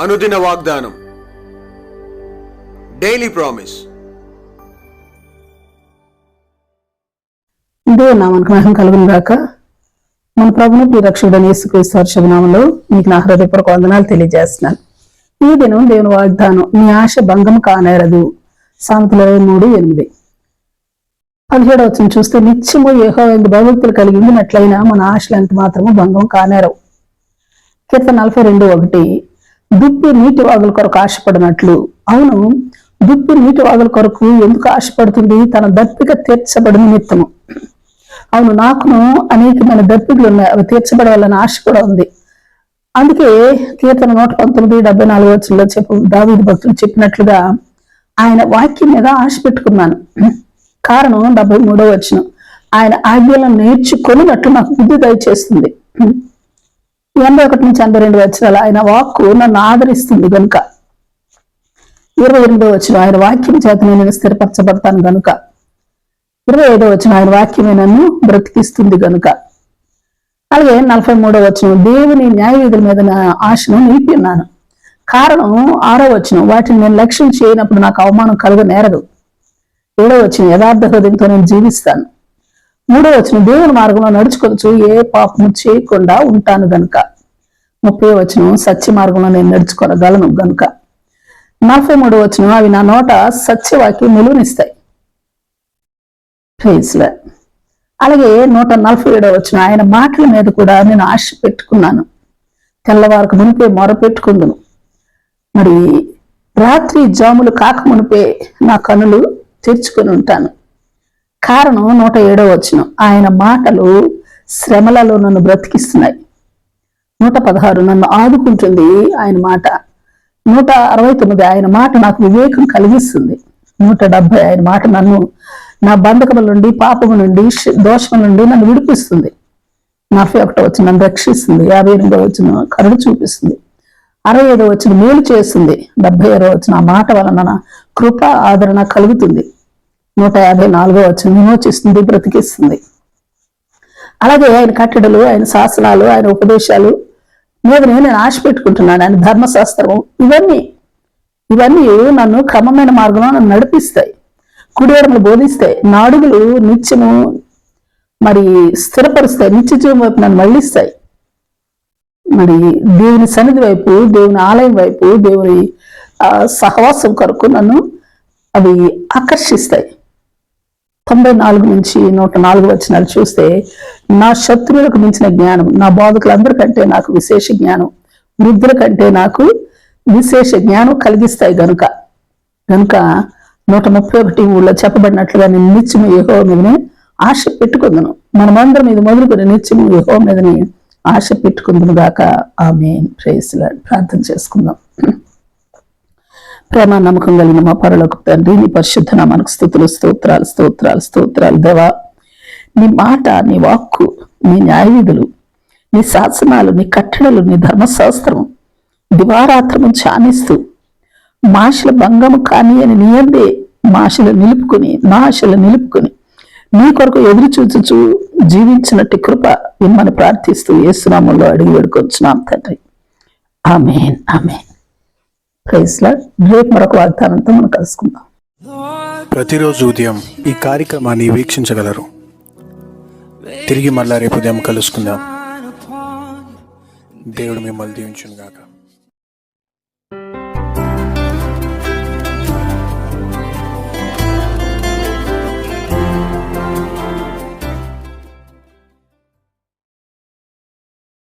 అనుదిన వాగ్దానం. Daily promise దేవుని నామానికి మహిమ కలుగును గాక. మన ప్రభుని మీ రక్షకుడని యేసుక్రీస్తు వర్షభనామంలో మీకు నా హృదయపూర్వక వందనాలు తెలియజేస్తున్నాను. ఈ దినం దేవుని వాగ్దానం నీ ఆశ భంగం కానేరదు. సామెతల ఇరవై మూడు ఎనిమిది. పదిహేడు వచ్చిన చూస్తే నిత్యము ఏహో ఎందు భయభక్తులు కలిగి ఉండినట్లయినా మన ఆశలు ఎంత మాత్రము భంగం కానేరవు. కీర్తన నలభై రెండు ఒకటి. దుప్పి నీటి వాగుల కొరకు ఆశపడినట్లు. అవును దుప్పి నీటి వాగుల కొరకు ఎందుకు ఆశపడుతుంది? తన దప్పిక తీర్చబడి నిమిత్తము. అవును నాకును అనేకమైన దప్పికలు ఉన్నాయి. అవి తీర్చబడవాలని ఆశ కూడా ఉంది. అందుకే కీర్తన నూట పంతొమ్మిది డెబ్బై నాలుగు వచ్చంలో చెప్పు దావీది భక్తులు చెప్పినట్లుగా ఆయన వాక్యం మీద ఆశ పెట్టుకున్నాను. కారణం డెబ్బై మూడో వచ్చిన ఆయన ఆజ్ఞలను నేర్చుకొనినట్లు నాకు బుద్ధి దయచేస్తుంది. ఎనభై ఒకటి నుంచి ఎనభై రెండు వచ్చరాలు ఆయన వాక్కు నన్ను ఆదరిస్తుంది కనుక ఇరవై ఎనిమిదో వచ్చిన ఆయన వాక్యం చేత నేను స్థిరపరచబడతాను కనుక ఇరవై ఐదో వచ్చిన ఆయన వాక్యమే నన్ను బ్రతికిస్తుంది కనుక అలాగే నలభై మూడో వచ్చిన దేవుని న్యాయ విధుల మీద నా ఆశను నిలిపి ఉన్నాను. కారణం ఆరో వచ్చిన వాటిని నేను లక్ష్యం చేయనప్పుడు నాకు అవమానం కలుగ నేరదు ఏడో వచ్చిన యథార్థ హృదయంతో నేను జీవిస్తాను. మూడో వచ్చిన దేవుని మార్గంలో నడుచుకోవచ్చు ఏ పాపము చేయకుండా ఉంటాను గనుక. ముప్పై వచ్చిన సత్య మార్గంలో నేను నడుచుకోగలను గనుక. నలభై మూడు వచ్చిన అవి నా నోట సత్యవాకి నిలువనిస్తాయి. ప్రైజ్లా అలాగే నూట నలభై ఏడో వచ్చిన ఆయన మాటల మీద కూడా నేను ఆశ పెట్టుకున్నాను. తెల్లవారికి మునిపే మొర పెట్టుకుందును. మరి రాత్రి జాములు కాక మునిపే నా కనులు తెరుచుకొని ఉంటాను. కారణం నూట ఏడో వచ్చిన ఆయన మాటలు శ్రమలలో నన్ను బ్రతికిస్తున్నాయి. నూట పదహారు నన్ను ఆదుకుంటుంది ఆయన మాట. నూట అరవై తొమ్మిది ఆయన మాట నాకు వివేకం కలిగిస్తుంది. నూట డెబ్బై ఆయన మాట నన్ను నా బంధకముల నుండి పాపము నుండి దోషము నుండి నన్ను విడిపిస్తుంది. నలభై ఒకటో వచ్చిన నన్ను రక్షిస్తుంది. యాభై ఎనిమిదో వచ్చిన కరుడు చూపిస్తుంది. అరవై ఐదో వచ్చిన మేలు చేస్తుంది. డెబ్బై ఆరో వచ్చిన ఆ మాట వలన కృప ఆదరణ కలుగుతుంది. నూట యాభై నాలుగో వచ్చిన విమోచిస్తుంది బ్రతికిస్తుంది. అలాగే ఆయన కట్టడలు ఆయన శాసనాలు ఆయన ఉపదేశాలు మీద నేను ఆశ పెట్టుకుంటున్నాను. ఆయన ధర్మశాస్త్రం ఇవన్నీ ఇవన్నీ నన్ను క్రమమైన మార్గంలో నన్ను నడిపిస్తాయి. కుడివరములు బోధిస్తాయి. నాడుగులు నిత్యము మరి స్థిరపరుస్తాయి. నిత్య జీవం వైపు నన్ను మళ్ళిస్తాయి. మరి దేవుని సన్నిధి వైపు దేవుని ఆలయం వైపు దేవుని ఆ, సహవాసం కొరకు నన్ను అవి ఆకర్షిస్తాయి. తొంభై నాలుగు నుంచి నూట నాలుగు వచ్చినాలు చూస్తే నా శత్రువులకు మించిన జ్ఞానం నా బాధకులందరికంటే నాకు విశేష జ్ఞానం వృద్ధుల కంటే నాకు విశేష జ్ఞానం కలిగిస్తాయి గనుక. గనుక నూట ముప్పై ఒకటి ఊళ్ళో చెప్పబడినట్లుగా నేను నిత్యము యహో మీదనే ఆశ పెట్టుకుందును. మనమందరం ఇది మొదలుకొని నిత్యము యహో మీదనే ఆశ పెట్టుకుందును గాక. ఆమె ప్రేయస్లా ప్రార్థన చేసుకుందాం. ప్రేమ నమ్మకం కలిగిన మా పరలోకి తండ్రి నీ పరిశుద్ధ నామానికి స్థుతులు స్తోత్రాలు స్తోత్రాలు స్తోత్రాలు. దేవా నీ మాట నీ వాక్కు నీ న్యాయవిధులు నీ శాసనాలు నీ కట్టడలు నీ ధర్మశాస్త్రం దివారాత్రము ధ్యానిస్తూ మాషల భంగము కాని అని నీయందే మాషలు నిలుపుకుని మాషలు నిలుపుకుని నీ కొరకు ఎదురు చూచుచు జీవించినట్టు కృప ఇమ్మని ప్రార్థిస్తూ ఏసునామంలో అడిగి వేడుకొచ్చున్నాం తండ్రి. Amen amen. ప్రైజ్ రేపు మరొక వాగ్దానంతో మనం కలుసుకుందాం. ప్రతిరోజు ఉదయం ఈ కార్యక్రమాన్ని వీక్షించగలరు. తిరిగి మళ్ళా రేపు ఉదయం కలుసుకుందాం. దేవుడు మిమ్మల్ని దీవించును గాక